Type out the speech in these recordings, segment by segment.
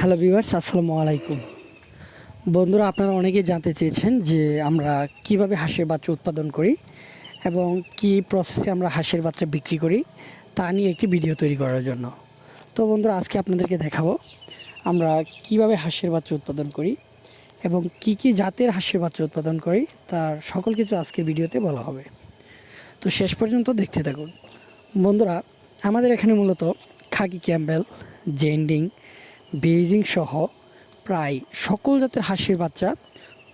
Hello viewers, আসসালামু আলাইকুম। বন্ধুরা, আপনারা অনেকেই জানতে চেয়েছেন যে আমরা কীভাবে হাঁসের বাচ্চা উৎপাদন করি এবং কি প্রসেসে আমরা হাঁসের বাচ্চা বিক্রি করি তা নিয়ে একটি ভিডিও তৈরি করার জন্য। তো বন্ধুরা, আজকে আপনাদেরকে দেখাবো আমরা কীভাবে হাঁসের বাচ্চা উৎপাদন করি এবং কি কি জাতের হাঁসের বাচ্চা উৎপাদন করি, তার সকল কিছু আজকের ভিডিওতে বলা হবে। তো শেষ পর্যন্ত দেখতে থাকুন। বন্ধুরা, আমাদের এখানে মূলত খাকি ক্যাম্বেল জেন্ডিং বেইজিং সহ প্রায় সকল জাতের হাঁসের বাচ্চা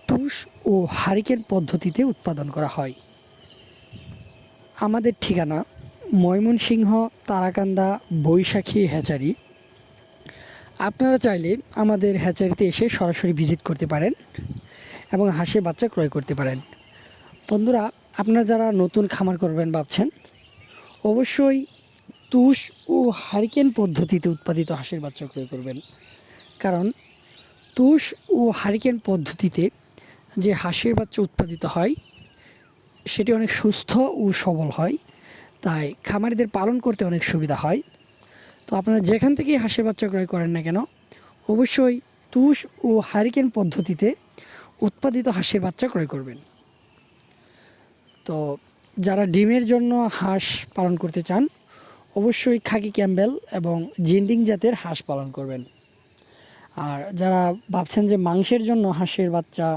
তুষ ও হারিকেন পদ্ধতিতে উৎপাদন করা হয়। আমাদের ঠিকানা ময়মনসিংহ, তারাকান্দা, বৈশাখী হ্যাচারি। আপনারা চাইলে আমাদের হ্যাচারিতে এসে সরাসরি ভিজিট করতে পারেন এবং হাঁসের বাচ্চা ক্রয় করতে পারেন। বন্ধুরা, আপনারা যারা নতুন খামার করবেন ভাবছেন, অবশ্যই তুষ ও হারিকেন পদ্ধতিতে উৎপাদিত হাঁসের বাচ্চা ক্রয় করবেন। কারণ তুষ ও হারিকেন পদ্ধতিতে যে হাঁসের বাচ্চা উৎপাদিত হয়, সেটি অনেক সুস্থ ও সবল হয়। তাই খামারিদের পালন করতে অনেক সুবিধা হয়। তো আপনারা যেখান থেকেই হাঁসের বাচ্চা ক্রয় করেন না কেন, অবশ্যই তুষ ও হারিকেন পদ্ধতিতে উৎপাদিত হাঁসের বাচ্চা ক্রয় করবেন। তো যারা ডিমের জন্য হাঁস পালন করতে চান অবশ্যই খাকি ক্যাম্বেল এবং জিন্ডিং জাতের হাঁস পালন করবেন। আর যারা ভাবছেন যে মাংসের জন্য হাঁসের বাচ্চা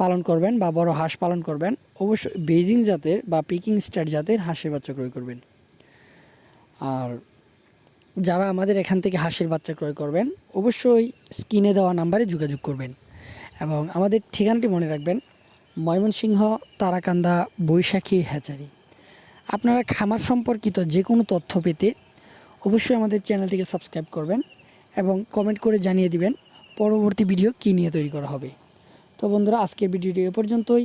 পালন করবেন বা বড় হাঁস পালন করবেন, অবশ্যই বেজিং জাতের বা পিকিং স্টার জাতের হাঁসের বাচ্চা ক্রয় করবেন। আর যারা আমাদের এখান থেকে হাঁসের বাচ্চা ক্রয় করবেন, অবশ্যই স্ক্রিনে দেওয়া নাম্বারে যোগাযোগ করবেন এবং আমাদের ঠিকানাটি মনে রাখবেন, ময়মনসিংহ, তারাকান্দা, বৈশাখী, হ্যাচারি। আপনারা খামার সম্পর্কিত যে কোনো তথ্য পেতে অবশ্যই আমাদের চ্যানেলটিকে সাবস্ক্রাইব করবেন এবং কমেন্ট করে জানিয়ে দিবেন পরবর্তী ভিডিও কী নিয়ে তৈরি করা হবে। তো বন্ধুরা, আজকের ভিডিওটি এ পর্যন্তই।